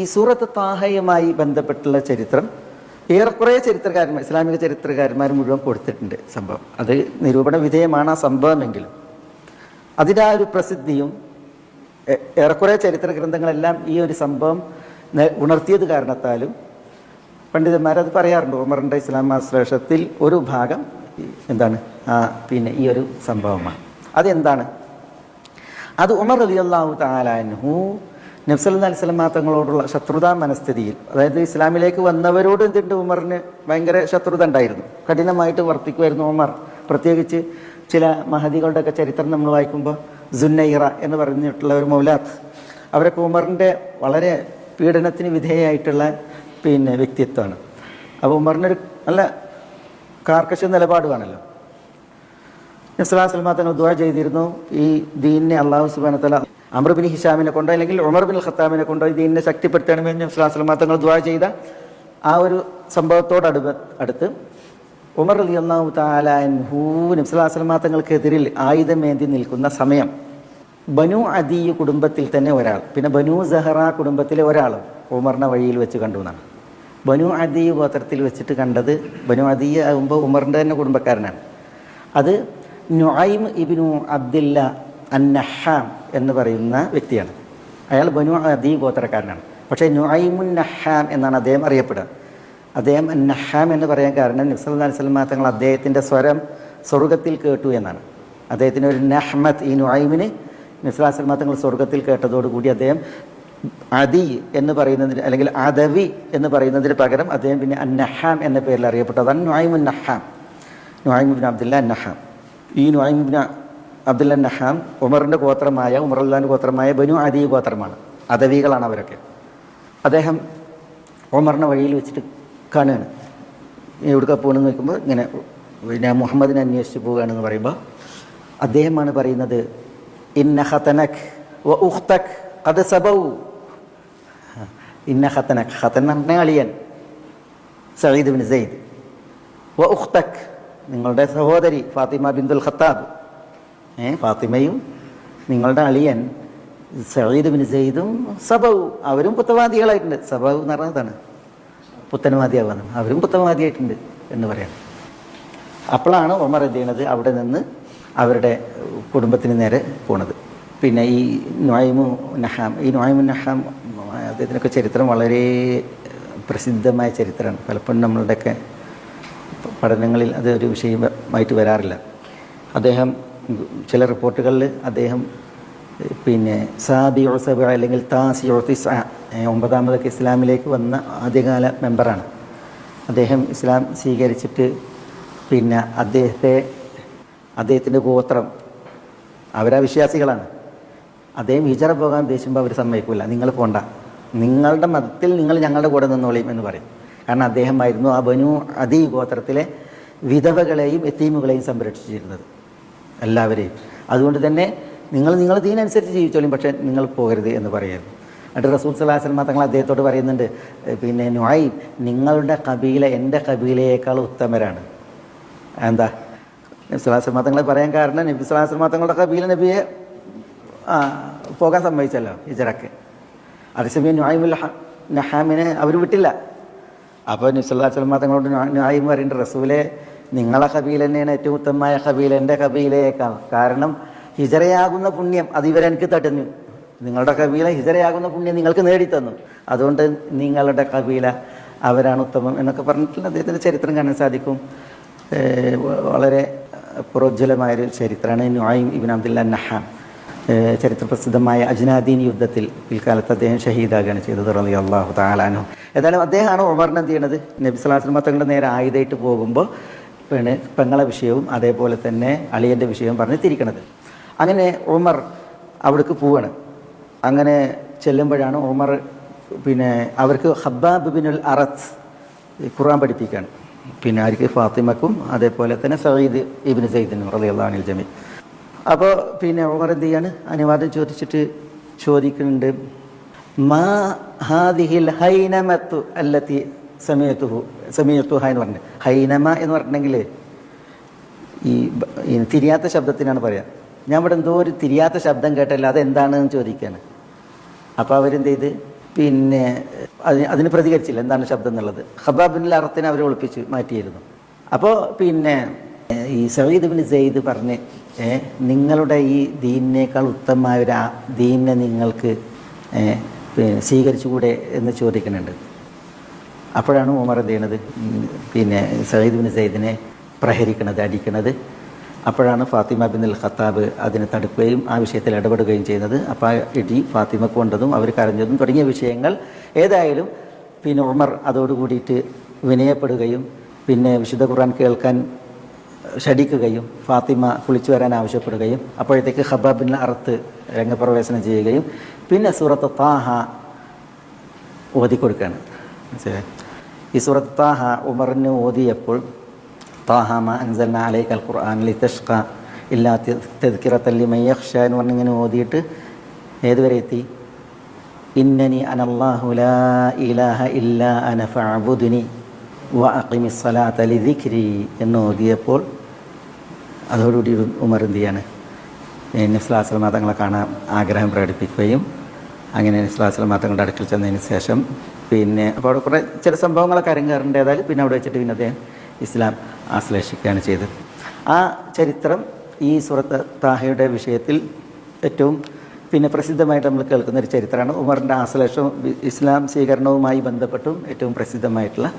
ഈ സൂറത്ത് താഹയുമായി ബന്ധപ്പെട്ടുള്ള ചരിത്രം ഏറെക്കുറെ ചരിത്രകാരന്മാർ ഇസ്ലാമിക ചരിത്രകാരന്മാർ മുഴുവൻ കൊടുത്തിട്ടുണ്ട് സംഭവം. അത് നിരൂപണ വിധേയമാണ് ആ സംഭവമെങ്കിലും. അതിന്റെ ആ ഒരു പ്രസിദ്ധിയും ഏറെക്കുറെ ചരിത്ര ഗ്രന്ഥങ്ങളെല്ലാം ഈ ഒരു സംഭവം ഉണർത്തിയത് കാരണത്താലും പണ്ഡിതന്മാരത് പറയാറുണ്ട്. ഉമറിന്റെ ഇസ്ലാം ആശ്ലേഷത്തിൽ ഒരു ഭാഗം എന്താണ് ആ പിന്നെ ഈ ഒരു സംഭവമാണ്. അതെന്താണ്? അത് ഉമർ അലി അള്ളാഹു താലാൻഹു നബ്സല്ലാ സ്വലം തങ്ങളോടുള്ള ശത്രുതാ മനസ്ഥിതിയിൽ അതായത് ഇസ്ലാമിലേക്ക് വന്നവരോട് എന്തുണ്ട് ഉമറിന് ഭയങ്കര ശത്രുത ഉണ്ടായിരുന്നു. കഠിനമായിട്ട് വർത്തിക്കുമായിരുന്നു ഉമർ. പ്രത്യേകിച്ച് ചില മഹദികളുടെയൊക്കെ ചരിത്രം നമ്മൾ വായിക്കുമ്പോൾ ജുന്നൈറ എന്ന് പറഞ്ഞിട്ടുള്ള ഒരു മൗലാത്ത് അവരൊക്കെ ഉമറിന്റെ വളരെ പീഡനത്തിന് വിധേയമായിട്ടുള്ള പിന്നെ വ്യക്തിത്വമാണ്. അപ്പോൾ ഉമറിനൊരു നല്ല കാർക്കശ നിലപാട് വേണമല്ലോ നസ്ലാസ്ലമ തങ്ങൾ ദുആ ചെയ്തിരുന്നു. ഈ ദീനിനെ അള്ളാഹു സുബാനത്തല അമർബിൻ ഹിഷാമിനെ കൊണ്ടോ അല്ലെങ്കിൽ ഉമർ ബിൻ ഖത്താമിനെ കൊണ്ടോ ദീനിനെ ശക്തിപ്പെടുത്തണമെന്ന് നസ്ലാസ്ലമ തങ്ങൾ ദുആ ചെയ്ത ആ ഒരു സംഭവത്തോട് അടു അടുത്ത് ഉമർ അലി അള്ളാഹു താലാൻഹൂ നബ്സലാസ്ലമ തങ്ങൾക്കെതിരിൽ ആയുധമേന്തി നിൽക്കുന്ന സമയം ബനു അദീ കുടുംബത്തിൽ തന്നെ ഒരാൾ പിന്നെ ബനു സഹറ കുടുംബത്തിലെ ഒരാൾ ഉമറിനെ വഴിയിൽ വെച്ച് കണ്ടു എന്നാണ്. ബനു അദീ ഗോത്രത്തിൽ വെച്ചിട്ട് കണ്ടത് ബനു അദീ ആകുമ്പോൾ ഉമറിന്റെ തന്നെ കുടുംബക്കാരനാണ്. അത് നുഐം ഇബിനു അബ്ദില്ല അന്നഹാം എന്ന് പറയുന്ന വ്യക്തിയാണ്. അയാൾ ബനു അദീ ഗോത്രക്കാരനാണ്. പക്ഷേ നുഐമുൻ നഹാം എന്നാണ് അദ്ദേഹം അറിയപ്പെടുക. അദ്ദേഹം നഹാം എന്ന് പറയാൻ കാരണം നിസ്ലാം അലിസ്ലാം തങ്ങൾ അദ്ദേഹത്തിന്റെ സ്വരം സ്വർഗത്തിൽ കേട്ടു എന്നാണ്. അദ്ദേഹത്തിന് ഒരു നഹ്മത്ത് ഈ നുഐമിന് നിസ്ലാ അലിസ്ലാം തങ്ങൾ സ്വർഗത്തിൽ കേട്ടതോടുകൂടി അദ്ദേഹം അദി എന്ന് പറയുന്നതിന് അല്ലെങ്കിൽ അദവി എന്ന് പറയുന്നതിന് പകരം അദ്ദേഹം പിന്നെ അന്നഹാം എന്ന പേരിൽ അറിയപ്പെട്ടതാണ് നുഐമുൻ നഹാം നുഐമുബിൻ അബ്ദുല്ല നഹാം ഈ നുഐമുബിൻ അബ്ദുല്ല നഹാം ഉമറിന്റെ ഗോത്രമായ ഉമർ അല്ലാന്റെ ഗോത്രമായ ബനു അദി ഗോത്രമാണ്. അദവികളാണ് അവരൊക്കെ. അദ്ദേഹം ഉമറിനെ വഴിയിൽ വെച്ചിട്ട് കാണുകയാണ്. എവിടുക്ക പോകണമെന്ന് നോക്കുമ്പോൾ ഇങ്ങനെ പിന്നെ മുഹമ്മദിനെ അന്വേഷിച്ച് പോവുകയാണെന്ന് പറയുമ്പോൾ അദ്ദേഹമാണ് പറയുന്നത് ഇന്ന ഹത്തനക് വ ഉഖ്തക് അത് സബവു ഇന്ന ഹത്തനക് ഹത്തൻ എന്ന് പറഞ്ഞ അളിയൻ. സയ്യിദ് ബിൻ സെയ്ദ് വ ഉഖ്തക്. നിങ്ങളുടെ സഹോദരി ഫാത്തിമ ബിന്ദുൽ ഖത്താബ്. ഫാത്തിമയും നിങ്ങളുടെ അളിയൻ സഹീദുബിന് ബിൻ സെയ്ദും സബവും അവരും പുത്തവാദികളായിട്ടുണ്ട്. സബവ് എന്ന് പറഞ്ഞതാണ് പുത്തനവാദിയാവുന്നത് അവരും പുത്തനവാദിയായിട്ടുണ്ട് എന്ന് പറയാം. അപ്പോഴാണ് ഒമർ എന്ത് ചെയ്യണത്? അവിടെ നിന്ന് അവരുടെ കുടുംബത്തിന് നേരെ പോണത്. പിന്നെ ഈ നൊയ്മു നഹാം ഈ നൊയ്മു നഹാം അദ്ദേഹത്തിനൊക്കെ ചരിത്രം വളരെ പ്രസിദ്ധമായ ചരിത്രമാണ്. പലപ്പോഴും നമ്മളുടെയൊക്കെ പഠനങ്ങളിൽ അത് ഒരു വിഷയമായിട്ട് വരാറില്ല. അദ്ദേഹം ചില റിപ്പോർട്ടുകളിൽ അദ്ദേഹം പിന്നെ സാബി ഒസബ അല്ലെങ്കിൽ താസി ഒത്തിസ ഒമ്പതാമതൊക്കെ ഇസ്ലാമിലേക്ക് വന്ന ആദ്യകാല മെമ്പറാണ്. അദ്ദേഹം ഇസ്ലാം സ്വീകരിച്ചിട്ട് പിന്നെ അദ്ദേഹത്തെ അദ്ദേഹത്തിന്റെ ഗോത്രം അവരാ വിശ്വാസികളാണ്. അദ്ദേഹം വിചാര പോകാൻ ഉദ്ദേശിക്കുമ്പോൾ അവർ സമ്മതിക്കില്ല നിങ്ങൾ പോണ്ട. നിങ്ങളുടെ മതത്തിൽ നിങ്ങൾ ഞങ്ങളുടെ കൂടെ നിന്നോളിയും എന്ന് പറയും. കാരണം അദ്ദേഹമായിരുന്നു ആ ബനു അദീ ഗോത്രത്തിലെ വിധവകളെയും എത്തീമുകളെയും സംരക്ഷിച്ചിരുന്നത്. എല്ലാവരെയും. അതുകൊണ്ട് തന്നെ നിങ്ങൾ നിങ്ങൾ ദീനനുസരിച്ച് ജീവിച്ചോളും പക്ഷേ നിങ്ങൾ പോകരുത് എന്ന് പറയുന്നു എന്നിട്ട് റസൂൽ സലാഹ് തങ്ങൾ അദ്ദേഹത്തോട് പറയുന്നുണ്ട് പിന്നെ നുഹൈ നിങ്ങളുടെ കബീല എന്റെ കബീലയേക്കാൾ ഉത്തമരാണ്. എന്താ? നബ്സുലാസ്ലമ തങ്ങളെ പറയാൻ കാരണം നബി സുലാസ്ലമ തങ്ങളുടെ കബീല നബിയെ പോകാൻ സമ്മതിച്ചല്ലോ ഹിജറക്ക്. അതേസമയം നുഹൈമുൽ നഹാമിനെ അവർ വിട്ടില്ല. അപ്പോൾ നബി സുല്ലാ സ്വലമ തങ്ങളോട് നുആയിം പറയുന്നുണ്ട് റസൂലെ നിങ്ങളെ കവിയിൽ തന്നെയാണ് ഏറ്റവും ഉത്തമമായ കവിയിൽ എന്റെ കബീലയേക്കാൾ കാരണം ഹിജറയാകുന്ന പുണ്യം അത് ഇവരെനിക്ക് തട്ടുന്നു. നിങ്ങളുടെ കബീല ഹിജറയാകുന്ന പുണ്യം നിങ്ങൾക്ക് നേടിത്തന്നു. അതുകൊണ്ട് നിങ്ങളുടെ കബീല അവരാണ് ഉത്തമം എന്നൊക്കെ പറഞ്ഞിട്ടുള്ള അദ്ദേഹത്തിന്റെ ചരിത്രം കാണാൻ സാധിക്കും. വളരെ പ്രോജ്വലമായൊരു ചരിത്രമാണ് നുആയിം ഇബിൻ അബ്ദുല്ല നഹാം ചരിത്ര ചരിത്രപ്രസിദ്ധമായ അജ്നാദീൻ യുദ്ധത്തിൽ പിൽക്കാലത്ത് അദ്ദേഹം ഷഹീദാകുകയാണ് ചെയ്തത് റലി അള്ളാഹു താലാനു ഏതായാലും അദ്ദേഹമാണ് ഉമറിനെ എന്ത് ചെയ്യണത്? നബി സ്വലാസ്ലമ തങ്ങളുടെ നേരെ ആയുധമായിട്ട് പോകുമ്പോൾ പിന്നെ പെങ്ങളെ വിഷയവും അതേപോലെ തന്നെ അളിയന്റെ വിഷയവും പറഞ്ഞ് തിരിക്കണത്. അങ്ങനെ ഉമർ അവിടേക്ക് പോവാണ്. അങ്ങനെ ചെല്ലുമ്പോഴാണ് ഉമർ പിന്നെ അവർക്ക് ഹബ്ബാബ് ബിനുൽ അറത്ത് ഖുറാൻ പഠിപ്പിക്കുകയാണ് പിന്നെ ആർക്ക് ഫാത്തിമക്കും അതേപോലെ തന്നെ സയ്യിദ് ഇബിന് സയ്യിദിനും റളിയല്ലാഹു ജമീ. അപ്പോൾ പിന്നെ ഉമർ എന്ത് ചെയ്യാണ്? അനുവാദം ചോദിച്ചിട്ട് ചോദിക്കുന്നുണ്ട് മാ ഹാദിഹിൽ ഹൈനമത്തു അല്ലത്തി സമയത്തുഹു സമയത്തുഹ എന്ന് പറഞ്ഞത് ഹൈനമ എന്ന് പറഞ്ഞിട്ടുണ്ടെങ്കിൽ ഈ തിരിയാത്ത ശബ്ദത്തിനാണ് പറയാ. ഞാൻ ഇവിടെ എന്തോ ഒരു തിരിയാത്ത ശബ്ദം കേട്ടല്ലോ അതെന്താണെന്ന് ചോദിക്കുകയാണ് അപ്പോൾ അവരെന്ത് ചെയ്ത്? പിന്നെ അതിന് അതിന് പ്രതികരിച്ചില്ല എന്താണ് ശബ്ദം എന്നുള്ളത്. ഹബാബിൻ അറത്തിന് അവരെ ഒളിപ്പിച്ച് മാറ്റിയിരുന്നു. അപ്പോൾ പിന്നെ ഈ സവീദ് ബിൻ സെയ്ദ് പറഞ്ഞ് നിങ്ങളുടെ ഈ ദീനിനേക്കാൾ ഉത്തമമായ ഒരു ദീനിനെ നിങ്ങൾക്ക് സ്വീകരിച്ചുകൂടെ എന്ന് ചോദിക്കുന്നുണ്ട്. അപ്പോഴാണ് ഉമർ എന്ത് ചെയ്യണത്? പിന്നെ സയ്യിദ് ബിൻ സയ്യിദിനെ പ്രഹരിക്കണത് അടിക്കണത്. അപ്പോഴാണ് ഫാത്തിമ ബിൻ അൽ ഖത്താബ് അതിനെ തടുക്കുകയും ആ വിഷയത്തിൽ ഇടപെടുകയും ചെയ്യുന്നത്. അപ്പോൾ ആ ഇടി ഫാത്തിമ കൊണ്ടതും അവർ കരഞ്ഞതും തുടങ്ങിയ വിഷയങ്ങൾ ഏതായാലും പിന്നെ ഉമർ അതോടുകൂടിയിട്ട് വിനയപ്പെടുകയും പിന്നെ വിശുദ്ധ ഖുർആൻ കേൾക്കാൻ ഷടിക്കുകയും ഫാത്തിമ കുളിച്ചു വരാൻ ആവശ്യപ്പെടുകയും അപ്പോഴത്തേക്ക് ഹബാബിൻ അറുത്ത് രംഗപ്രവേശനം ചെയ്യുകയും പിന്നെ സൂറത്ത് താഹ ഓതിക്കൊടുക്കുകയാണ്. മനസ്സിലായോ? ഈ സൂറത്ത് താഹ ഉമറിന് ഓതിയപ്പോൾ താഹ മ അൻസൽന അലൈക്കൽ ഖുർആൻ അലി തഷ്ക ഇല്ലാ തെദ്ക്കിറത്തല്ലി മയ്യഖ്ഷ എന്ന് പറഞ്ഞിങ്ങനെ ഓതിയിട്ട് ഏതുവരെ എത്തി? ഇന്നനി അനല്ലാഹു ലാ ഇലാഹ ഇല്ലാ അന വ അഖിമി സ്വലാത്ത എന്ന് ഓതിയപ്പോൾ അതോടുകൂടി ഉമർ എന്ത് ചെയ്യാണ്? നിസ്ലാസ്ലമ തങ്ങളെ കാണാൻ ആഗ്രഹം പ്രകടിപ്പിക്കുകയും അങ്ങനെ സ്ലാസിലെ കൊണ്ട് അടുക്കൽ ചെന്നതിന് ശേഷം പിന്നെ അപ്പോൾ അവിടെ കുറേ ചില സംഭവങ്ങളൊക്കെ അരങ്ങേറേണ്ടതായാലും പിന്നെ അവിടെ വെച്ചിട്ട് പിന്നെ അദ്ദേഹം ഇസ്ലാം ആശ്ലേഷിക്കുകയാണ് ചെയ്തത്. ആ ചരിത്രം ഈ സുറത്ത് താഹയുടെ വിഷയത്തിൽ ഏറ്റവും പിന്നെ പ്രസിദ്ധമായിട്ട് നമ്മൾ കേൾക്കുന്ന ഒരു ചരിത്രമാണ്. ഉമറിന്റെ ആശ്ലേഷവും ഇസ്ലാം സ്വീകരണവുമായി ബന്ധപ്പെട്ടും ഏറ്റവും പ്രസിദ്ധമായിട്ടുള്ള